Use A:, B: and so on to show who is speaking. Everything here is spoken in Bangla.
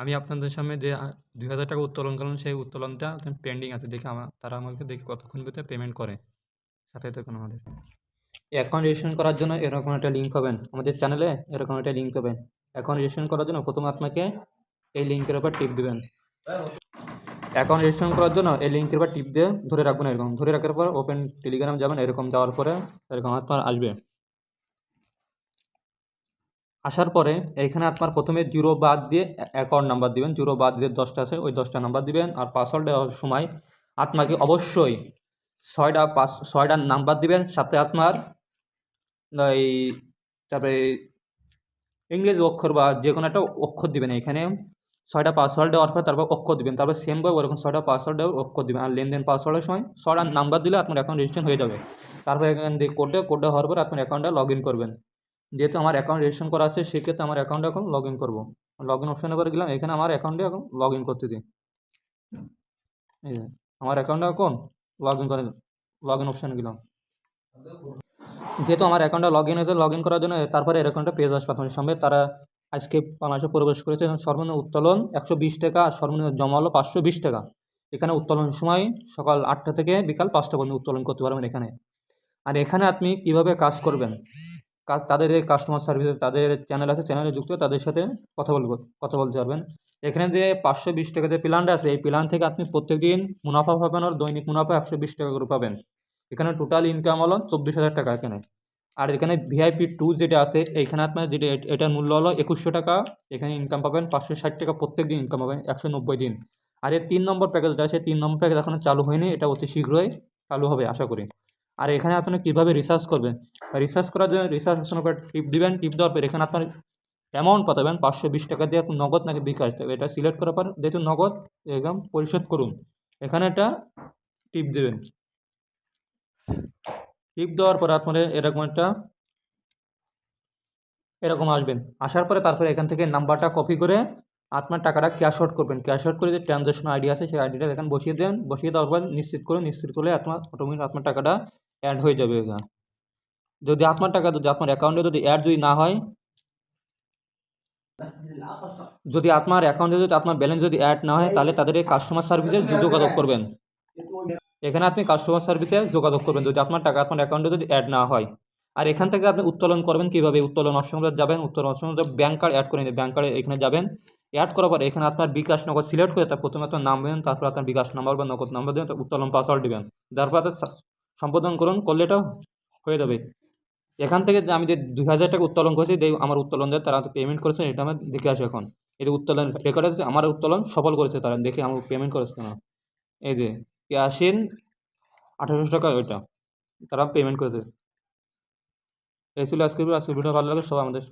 A: আমি আপনাদের সামনে যে দুই হাজার টাকা উত্তোলন করলাম, সেই উত্তোলনটা পেন্ডিং আছে। দেখে আমার তারা আমাকে দেখে কতক্ষণ ভিতরে পেমেন্ট করে। সাথে থাকুন আমাদের। অ্যাকাউন্ট রেজিস্ট্রেশন করার জন্য এরকম একটা লিঙ্ক পাবেন। আমাদের চ্যানেলে এরকম একটা লিঙ্ক পাবেন। অ্যাকাউন্ট রেজিস্ট্রেশন করার জন্য প্রথমে আপনাকে এই লিঙ্কের উপর টিপ দেবেন। অ্যাকাউন্ট রেজিস্ট্রেশন করার জন্য এই লিঙ্কের উপর টিপ দিয়ে ধরে রাখবেন এরকম। ধরে রাখার পর ওপেন টেলিগ্রাম যাবেন, এরকম যাওয়ার পরে এরকম আপনার আসবে। আসার পরে এইখানে আপনার প্রথমে জিরো বাদ দিয়ে অ্যাকাউন্ট নাম্বার দিবেন। জিরো বাদ দিয়ে দশটা আছে, ওই দশটা নাম্বার দিবেন আর পাসওয়ার্ড দেওয়ার সময় আপনাকে অবশ্যই ছয়টা পাস, ছয়টা নাম্বার দিবেন। সাথে আপনার এই তারপরে ইংরেজি অক্ষর বা যে কোনো একটা অক্ষর দিবেন এখানে। ছয়টা পাসওয়ার্ড দেওয়ার পর তারপর অক্ষর দিবেন। তারপর সেমভাবে ওরকম ছয়টা পাসওয়ার্ড দেওয়ার অক্ষর দিবেন। আর লেনদেন পাসওয়ার্ডের সময় ছয়টা নাম্বার দিলে আপনার অ্যাকাউন্ট রেজিস্ট্রেশন হয়ে যাবে। তারপর এখান থেকে কোডটা কোডে হওয়ার পর আপনার অ্যাকাউন্টটা লগ ইন করবেন। যেহেতু আমার অ্যাকাউন্ট রেজিস্ট্রেশন করা আছে, সেক্ষেত্রে আমার অ্যাকাউন্টে এখন লগ ইন করব। লগ ইন অপশানে পরে গেলাম, এখানে আমার অ্যাকাউন্টে এখন লগ ইন করতে দিই আমার অ্যাকাউন্টে এখন লগ ইন করে লগ ইন অপশানে গেলাম। যেহেতু আমার অ্যাকাউন্টে লগ ইন হয়েছে লগ ইন করার জন্য তারপরে এরকম একটা পেজ আসবে। আপনাদের সামনে তারা আজকে বাংলাদেশে প্রবেশ করেছে সর্বনিম্ন উত্তোলন একশো বিশ টাকা আর সর্বনিম্ন জমা হলো পাঁচশো বিশ টাকা। এখানে উত্তোলন সময় সকাল আটটা থেকে বিকাল পাঁচটা পর্যন্ত উত্তোলন করতে পারবেন এখানে। আর এখানে আপনি কীভাবে কাজ করবেন? তাদের কাস্টমার সার্ভিসে তাদের চ্যানেল আছে চ্যানেলে যুক্ত তাদের সাথে কথা বলব, কথা বলতে পারবেন। এখানে যে পাঁচশো বিশ টাকা যে প্ল্যানটা আছে, এই প্ল্যান থেকে আপনি প্রত্যেকদিন মুনাফা পাবেন আর দৈনিক মুনাফা একশো বিশ টাকা করে পাবেন। এখানে টোটাল ইনকাম হলো চব্বিশ হাজার টাকা এখানে। আর এখানে ভিআইপি টু যেটা আছে, এইখানে আপনার যেটা এট- এটার মূল্য হলো একুশশো টাকা। এখানে ইনকাম পাবেন পাঁচশো ষাট টাকা প্রত্যেক দিন ইনকাম পাবেন, একশো নব্বই দিন। আর এই তিন নম্বর প্যাকেজটা আছে তিন নম্বর প্যাকেজ এখনও চালু হয়নি, এটা অতি শীঘ্রই চালু হবে, আশা করি। আর এখানে আপনারা কীভাবে রিসার্চ করবেন? রিসার্চ করার জন্য রিসার্চ অপশনের টিপ দিবেন টিপ দেওয়ার পর এখানে আপনার অ্যামাউন্ট পাঠাবেন পাঁচশো বিশ টাকা দিয়ে আপনি নগদ নাকি বিকাশ দেবে এটা সিলেক্ট করার পর যেহেতু নগদ, একদম পরিশোধ করুন। এখানে একটা টিপ দেবেন। টিপ দেওয়ার পর আপনার এরকম একটা, এরকম আসবেন। আসার পরে তারপরে এখান থেকে নাম্বারটা কপি করে আপনার টাকাটা ক্যাশ আউট করবেন। ক্যাশ আউট করে যে ট্রানজ্যাকশন আইডি আছে, সেই আইডিটা এখানে বসিয়ে দেবেন বসিয়ে দেওয়ার পর নিশ্চিত করে নিশ্চিত করলে আপনার অটোমেটিক আপনার টাকাটা অ্যাড হয়ে যাবে এখানে। যদি আপনার টাকা, যদি আপনার অ্যাকাউন্টে যদি অ্যাড যদি না হয়, যদি আপনার অ্যাকাউন্টে যদি আপনার ব্যালেন্স যদি অ্যাড না হয়, তাহলে তাদের কাস্টমার সার্ভিসে যোগাযোগ করবেন। এখানে আপনি কাস্টমার সার্ভিসে যোগাযোগ করবেন। যদি আপনার টাকা আপনার অ্যাকাউন্টে যদি অ্যাড না হয়। আর এখান থেকে আপনি উত্তোলন করবেন কীভাবে? উত্তোলন অপশনে যাবেন। উত্তোলন অপশনে ব্যাঙ্ক কার্ড অ্যাড করে নিন ব্যাঙ্ক কার্ডে এখানে যাবেন। অ্যাড করার পর এখানে আপনার বিকাশ নগদ সিলেক্ট করে তার প্রথমে আপনার নাম দেবেন, তারপর আপনার বিকাশ নাম্বার বা নগদ নাম্বার দেবেন উত্তোলন পাসওয়ার্ড দেবেন। তারপর আপনার সা- সম্পাদন করুন করলে এটা হয়ে যাবে। এখান থেকে আমি যে দুই হাজার টাকা উত্তোলন করেছি, যে আমার উত্তোলন দেয় তারা পেমেন্ট করেছে, এটা আমার দেখে আসে এখন। এই যে উত্তোলন রেকর্ড আছে, আমার উত্তোলন সফল করেছে তারা, দেখে আমার পেমেন্ট করেছে না এই যে ক্যাশিন আঠারোশো টাকা ওইটা, তারা পেমেন্ট করেছে। এই ছিল ভিডিও। আজকের ভিডিও ভালো লাগে সবাই আমাদের